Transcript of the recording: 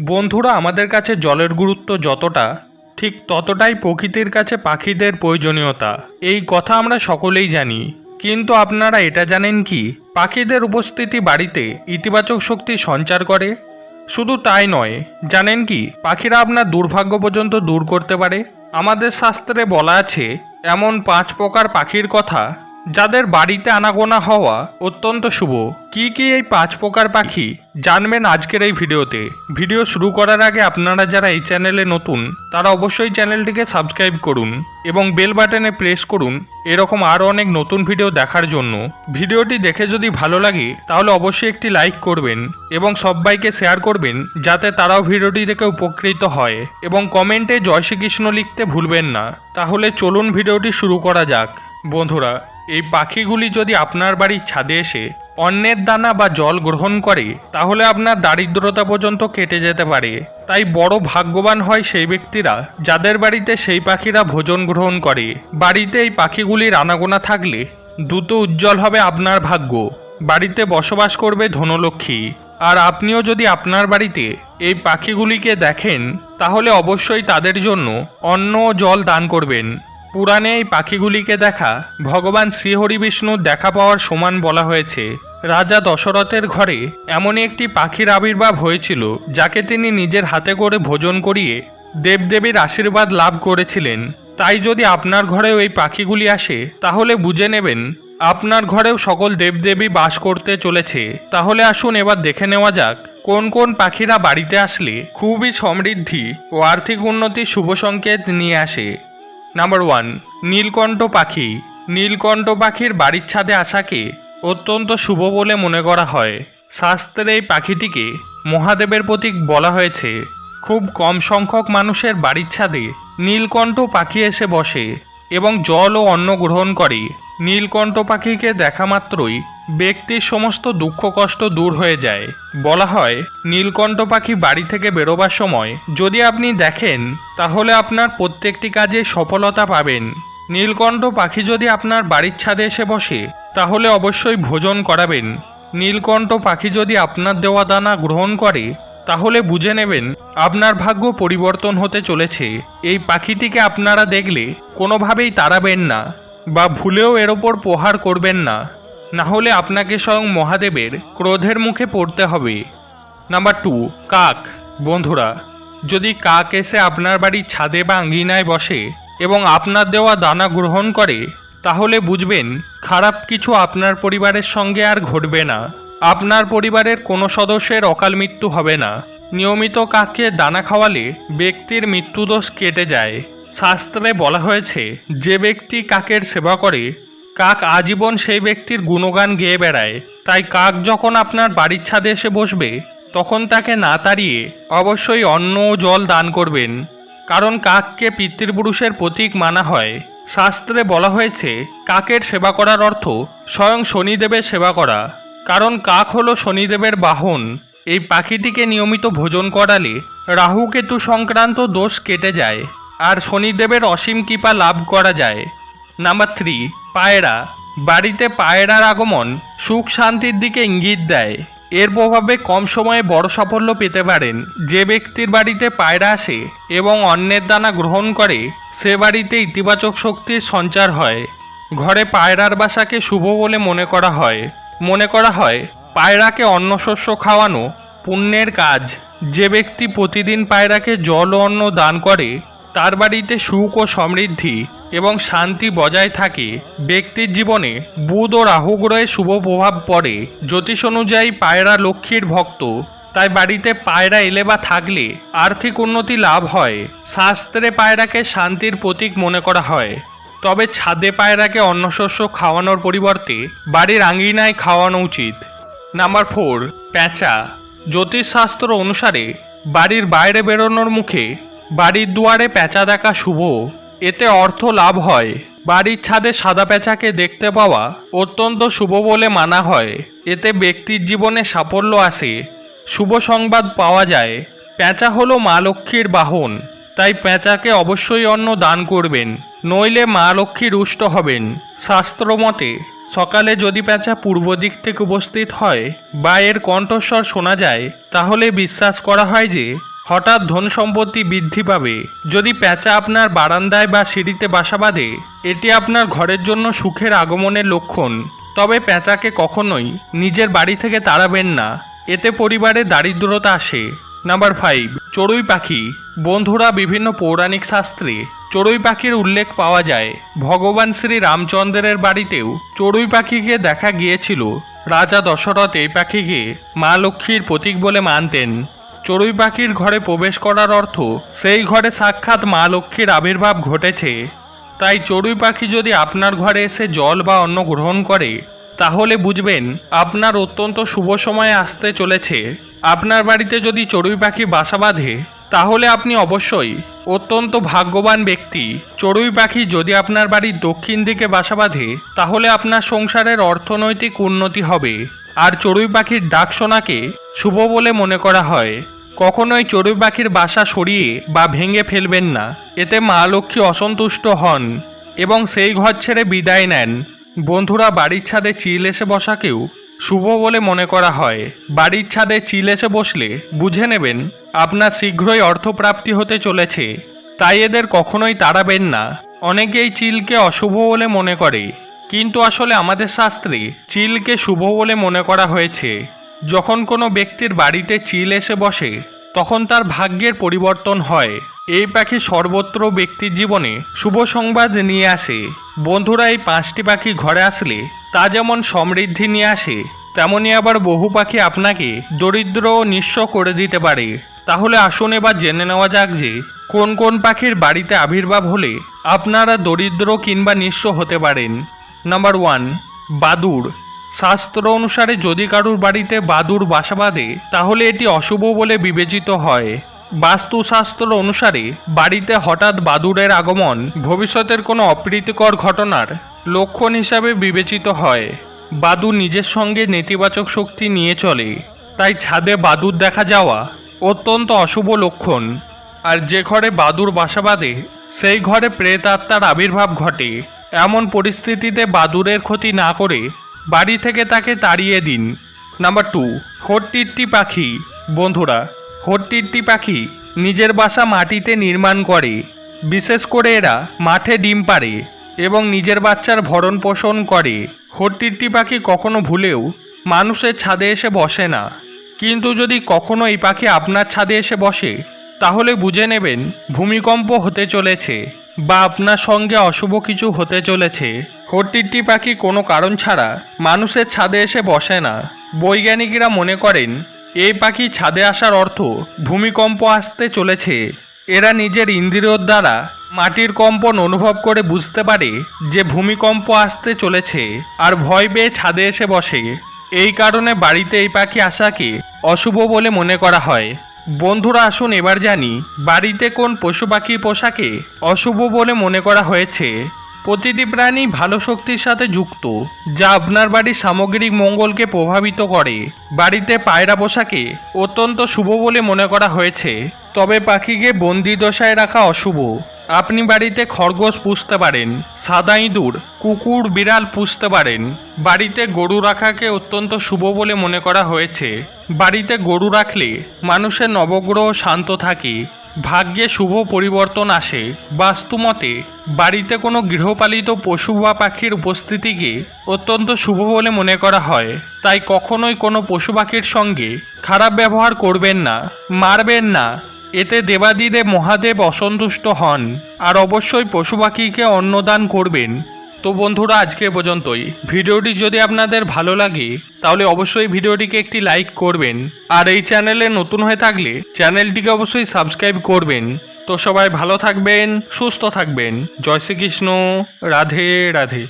বন্ধুরা, আমাদের কাছে জলের গুরুত্ব যতটা, ঠিক ততটাই প্রকৃতির কাছে পাখিদের প্রয়োজনীয়তা। এই কথা আমরা সকলেই জানি। কিন্তু আপনারা এটা জানেন কি? পাখিদের উপস্থিতি বাড়িতে ইতিবাচক শক্তি সঞ্চার করে? শুধু তাই নয়, জানেন কি? পাখিরা আপনার দুর্ভাগ্য পর্যন্ত দূর করতে পারে। আমাদের শাস্ত্রে বলা আছে, এমন পাঁচ প্রকার পাখির কথা যাদের বাড়িতে আনাগোনা হওয়া অত্যন্ত শুভ। কি কি এই পাঁচ প্রকার পাখি জানবেন আজকের এই ভিডিওতে। ভিডিও শুরু করার আগে আপনারা যারা এই চ্যানেলে নতুন, তারা অবশ্যই চ্যানেলটিকে সাবস্ক্রাইব করুন এবং বেল বাটনে প্রেস করুন এরকম আরও অনেক নতুন ভিডিও দেখার জন্য। ভিডিওটি দেখে যদি ভালো লাগে, তাহলে অবশ্যই একটি লাইক করবেন এবং সবাইকে শেয়ার করবেন যাতে তারাও ভিডিওটি দেখে উপকৃত হয় এবং কমেন্টে জয় শ্রীকৃষ্ণ লিখতে ভুলবেন না। তাহলে চলুন ভিডিওটি শুরু করা যাক। বন্ধুরা, এই পাখিগুলি যদি আপনার বাড়ির ছাদে এসে অন্যের দানা বা জল গ্রহণ করে, তাহলে আপনার দারিদ্রতা পর্যন্ত কেটে যেতে পারে। তাই বড় ভাগ্যবান হয় সেই ব্যক্তিরা যাদের বাড়িতে সেই পাখিরা ভোজন গ্রহণ করে। বাড়িতে এই পাখিগুলির আনাগোনা থাকলে দ্রুত উজ্জ্বল হবে আপনার ভাগ্য। বাড়িতে বসবাস করবে ধনলক্ষ্মী। আর আপনিও যদি আপনার বাড়িতে এই পাখিগুলিকে দেখেন, তাহলে অবশ্যই তাদের জন্য অন্ন জল দান করবেন। পুরাণে এই পাখিগুলিকে দেখা ভগবান শ্রীহরি বিষ্ণুর দেখা পাওয়ার সমান বলা হয়েছে। রাজা দশরথের ঘরে এমনই একটি পাখির আবির্ভাব হয়েছিল, যাকে তিনি নিজের হাতে করে ভোজন করিয়ে দেবদেবীর আশীর্বাদ লাভ করেছিলেন। তাই যদি আপনার ঘরেও এই পাখিগুলি আসে, তাহলে বুঝে নেবেন, আপনার ঘরেও সকল দেবদেবী বাস করতে চলেছে। তাহলে আসুন এবার দেখে নেওয়া যাক, কোন কোন পাখিরা বাড়িতে আসলে খুবই সমৃদ্ধি ও আর্থিক উন্নতি শুভ সংকেত নিয়ে আসে। নাম্বার ওয়ান নীলকণ্ঠ পাখি। নীলকণ্ঠ পাখির বাড়ির ছাদে আসাকে অত্যন্ত শুভ বলে মনে করা হয়। শাস্ত্রের এই পাখিটিকে মহাদেবের প্রতীক বলা হয়েছে। খুব কম সংখ্যক মানুষের বাড়ির ছাদে নীলকণ্ঠ পাখি এসে বসে এবং জল ও অন্ন গ্রহণ করে। নীলকণ্ঠ পাখিকে দেখা মাত্রই ব্যক্তির সমস্ত দুঃখ কষ্ট দূর হয়ে যায়। বলা হয়, নীলকণ্ঠ পাখি বাড়ি থেকে বেরোবার সময় যদি আপনি দেখেন, তাহলে আপনার প্রত্যেকটি কাজে সফলতা পাবেন। নীলকণ্ঠ পাখি যদি আপনার বাড়ির ছাদে এসে বসে, তাহলে অবশ্যই ভোজন করাবেন। নীলকণ্ঠ পাখি যদি আপনার দেওয়া দানা গ্রহণ করে, তাহলে বুঝে নেবেন, আপনার ভাগ্য পরিবর্তন হতে চলেছে। এই পাখিটিকে আপনারা দেখলে কোনোভাবেই তাড়াবেন না, বা ভুলেও এর ওপর প্রহার করবেন না। না হলে আপনাকে স্বয়ং মহাদেবের ক্রোধের মুখে পড়তে হবে। নাম্বার টু, কাক। বন্ধুরা, যদি কাক এসে আপনার বাড়ির ছাদে বা আঙ্গিনায় বসে এবং আপনার দেওয়া দানা গ্রহণ করে, তাহলে বুঝবেন খারাপ কিছু আপনার পরিবারের সঙ্গে আর ঘটবে না। আপনার পরিবারের কোনো সদস্যের অকাল মৃত্যু হবে না। নিয়মিত কাককে দানা খাওয়ালে ব্যক্তির মৃত্যুদোষ কেটে যায়। শাস্ত্রে বলা হয়েছে, যে ব্যক্তি কাকের সেবা করে কাক আজীবন সেই ব্যক্তির গুণগান গেয়ে বেড়ায়। তাই কাক যখন আপনার বাড়ির ছাদে এসে বসবে, তখন তাকে না তাড়িয়ে অবশ্যই অন্ন ও জল দান করবেন। কারণ কাককে পিতৃপুরুষের প্রতীক মানা হয়। শাস্ত্রে বলা হয়েছে, কাকের সেবা করার অর্থ স্বয়ং শনিদেবের সেবা করা। কারণ কাক হলো শনিদেবের বাহন। এই পাখিটিকে নিয়মিত ভোজন করালে রাহু কেতু সংক্রান্ত দোষ কেটে যায়, আর শনিদেবের অসীম কৃপা লাভ করা যায়। নাম্বার থ্রি পায়রা। বাড়িতে পায়রার আগমন সুখ শান্তির দিকে ইঙ্গিত দেয়। এর প্রভাবে কম সময়ে বড় সাফল্য পেতে পারেন। যে ব্যক্তির বাড়িতে পায়রা আসে এবং অন্যের দানা গ্রহণ করে, সে বাড়িতে ইতিবাচক শক্তির সঞ্চার হয়। ঘরে পায়রার বাসাকে শুভ বলে মনে করা হয়। মনে করা হয়, পায়রাকে অন্ন শস্য খাওয়ানো পুণ্যের কাজ। যে ব্যক্তি প্রতিদিন পায়রাকে জল ও অন্ন দান করে, তার বাড়িতে সুখ ও সমৃদ্ধি এবং শান্তি বজায় থাকে, ব্যক্তির জীবনে বুধ ও রাহু গ্রহের শুভ প্রভাব পড়ে। জ্যোতিষ অনুযায়ী পায়রা লক্ষ্মীর ভক্ত, তাই বাড়িতে পায়রা এলে বা থাকলে আর্থিক উন্নতি লাভ হয়। শাস্ত্রে পায়রাকে শান্তির প্রতীক মনে করা হয়। তবে ছাদে পায়রাকে অন্নশস্য খাওয়ানোর পরিবর্তে বাড়ির আঙ্গিনায় খাওয়ানো উচিত। নাম্বার ফোর, প্যাঁচা। জ্যোতিষশাস্ত্র অনুসারে বাড়ির বাইরে বেরোনোর মুখে বাড়ির দুয়ারে প্যাঁচা দেখা শুভ। এতে অর্থ লাভ হয়। বাড়ির ছাদে সাদা প্যাঁচাকে দেখতে পাওয়া অত্যন্ত শুভ বলে মানা হয়। এতে ব্যক্তির জীবনে সাফল্য আসে। শুভ সংবাদ পাওয়া যায়। প্যাঁচা হলো মা লক্ষ্মীর বাহন, তাই প্যাঁচাকে অবশ্যই অন্ন দান করবেন, নইলে মা লক্ষ্মী রুষ্ট হবেন। শাস্ত্র মতে, সকালে যদি পেঁচা পূর্ব দিক থেকে উপস্থিত হয় বা এর কণ্ঠস্বর শোনা যায়, তাহলে বিশ্বাস করা হয় যে হঠাৎ ধন সম্পত্তি বৃদ্ধি পাবে। যদি প্যাঁচা আপনার বারান্দায় বা সিঁড়িতে বাসা বাঁধে, এটি আপনার ঘরের জন্য সুখের আগমনের লক্ষণ। তবে প্যাঁচাকে কখনোই নিজের বাড়ি থেকে তাড়াবেন না। এতে পরিবারে দারিদ্রতা আসে। নাম্বার ফাইভ, চড়ুই পাখি। বন্ধুরা বিভিন্ন পৌরাণিক শাস্ত্রে চড়ুই পাখির উল্লেখ পাওয়া যায়। ভগবান শ্রী রামচন্দ্রের বাড়িতেও চড়ুই পাখিকে দেখা গিয়েছিল। রাজা দশরথ এই পাখিকে মা লক্ষ্মীর প্রতীক বলে মানতেন। চড়ুই পাখির ঘরে প্রবেশ করার অর্থ, সেই ঘরে সাক্ষাৎ মা লক্ষ্মীর আবির্ভাব ঘটেছে। তাই চড়ুই পাখি যদি আপনার ঘরে এসে জল বা অন্ন গ্রহণ করে, তাহলে বুঝবেন আপনার অত্যন্ত শুভ সময়ে আসতে চলেছে। আপনার বাড়িতে যদি চড়ুই পাখি বাসা বাঁধে, তাহলে আপনি অবশ্যই অত্যন্ত ভাগ্যবান ব্যক্তি। চড়ুই পাখি যদি আপনার বাড়ির দক্ষিণ দিকে বাসা বাঁধে, তাহলে আপনার সংসারের অর্থনৈতিক উন্নতি হবে। আর চড়ুই পাখির ডাক শোনাকে শুভ বলে মনে করা হয়। কখনোই চড়ুই পাখির বাসা সরিয়ে বা ভেঙে ফেলবেন না। এতে মা লক্ষ্মী অসন্তুষ্ট হন এবং সেই ঘর ছেড়ে বিদায় নেন। বন্ধুরা, বাড়ির ছাদে চিল এসে বসাকেও শুভ বলে মনে করা হয়। বাড়ির ছাদে চিল এসে বসলে বুঝে নেবেন, আপনার শীঘ্রই অর্থপ্রাপ্তি হতে চলেছে। তাই এদের কখনোই তাড়াবেন না। অনেকেই চিলকে অশুভ বলে মনে করে। কিন্তু আসলে আমাদের শাস্ত্রে চিলকে শুভ বলে মনে করা হয়েছে। যখন কোনো ব্যক্তির বাড়িতে চিল এসে বসে, তখন তার ভাগ্যের পরিবর্তন হয়। এই পাখি সর্বত্র ব্যক্তির জীবনে শুভ সংবাদ নিয়ে আসে। বন্ধুরা, এই পাঁচটি পাখি ঘরে আসলে তা যেমন সমৃদ্ধি নিয়ে আসে, তেমনি আবার বহু পাখি আপনাকে দরিদ্র ও নিঃস্ব করে দিতে পারে। তাহলে আসুন এবার জেনে নেওয়া যাক যে, কোন কোন পাখির বাড়িতে আবির্ভাব হলে আপনারা দরিদ্র কিংবা নিঃস্ব হতে পারেন। নাম্বার ওয়ান, বাদুড়। শাস্ত্র অনুসারে যদি কারুর বাড়িতে বাদুর বাসা বাঁধে, তাহলে এটি অশুভ বলে বিবেচিত হয়। বাস্তুশাস্ত্র অনুসারে, বাড়িতে হঠাৎ বাদুড়ের আগমন ভবিষ্যতের কোনো অপ্রীতিকর ঘটনার লক্ষণ হিসাবে বিবেচিত হয়। বাদুর নিজের সঙ্গে নেতিবাচক শক্তি নিয়ে চলে। তাই ছাদে বাদুর দেখা যাওয়া অত্যন্ত অশুভ লক্ষণ। আর যে ঘরে বাদুর বাসা বাঁধে, সেই ঘরে প্রেত আত্মার আবির্ভাব ঘটে। এমন পরিস্থিতিতে বাদুরের ক্ষতি না করে বাড়ি থেকে তাকে তাড়িয়ে দিন। নাম্বার টু, হট্টিট্টি পাখি। বন্ধুরা, হট্টিট্টি পাখি নিজের বাসা মাটিতে নির্মাণ করে। বিশেষ করে এরা মাঠে ডিম পাড়ে এবং নিজের বাচ্চার ভরণ পোষণ করে। হট্টিট্টি পাখি কখনো ভুলেও মানুষের ছাদে এসে বসে না। কিন্তু যদি কখনো এই পাখি আপনার ছাদে এসে বসে, তাহলে বুঝে নেবেন ভূমিকম্প হতে চলেছে বা আপনার সঙ্গে অশুভ কিছু হতে চলেছে। হট্টিট্টি পাখি কোনো কারণ ছাড়া মানুষের ছাদে এসে বসে না। বৈজ্ঞানিকরা মনে করেন, এই পাখি ছাদে আসার অর্থ ভূমিকম্প আসতে চলেছে। এরা নিজের ইন্দ্রিয়র দ্বারা মাটির কম্পন অনুভব করে বুঝতে পারে যে ভূমিকম্প আসতে চলেছে আর ভয় পেয়ে ছাদে এসে বসে। এই কারণে বাড়িতে এই পাখি আসাকে অশুভ বলে মনে করা হয়। বন্ধুরা, আসুন এবার জানি, বাড়িতে কোন পশু পাখি পোশাকে অশুভ বলে মনে করা হয়েছে? প্রতিটি প্রাণী ভালো শক্তির সাথে যুক্ত, যা আপনার বাড়ির সামগ্রিক মঙ্গলকে প্রভাবিত করে। বাড়িতে পায়রা পোশাকে অত্যন্ত শুভ বলে মনে করা হয়েছে, তবে পাখিকে বন্দি দশায় রাখা অশুভ। আপনি বাড়িতে খরগোশ পুষতে পারেন, সাদা ইঁদুর, কুকুর, বিড়াল পুষতে পারেন। বাড়িতে গরু রাখাকে অত্যন্ত শুভ বলে মনে করা হয়েছে। বাড়িতে গরু রাখলে মানুষের নবগ্রহ শান্ত থাকে ভাগ্যে শুভ পরিবর্তন আসে। বাস্তুমতে, বাড়িতে কোনো গৃহপালিত পশু বা পাখির উপস্থিতিকে অত্যন্ত শুভ বলে মনে করা হয়। তাই কখনোই কোনো পশু পাখির সঙ্গে খারাপ ব্যবহার করবেন না, মারবেন না। এতে দেবাদিদেব মহাদেব অসন্তুষ্ট হন। আর অবশ্যই পশু পাখিকে অন্নদান করবেন। তো বন্ধুরা, আজকে পর্যন্তই। ভিডিওটি যদি আপনাদের ভালো লাগে, তাহলে অবশ্যই ভিডিওটিকে একটি লাইক করবেন। আর এই চ্যানেলে নতুন হয়ে থাকলে, চ্যানেলটিকে অবশ্যই সাবস্ক্রাইব করবেন। তো সবাই ভালো থাকবেন, সুস্থ থাকবেন। জয় শ্রীকৃষ্ণ। রাধে রাধে।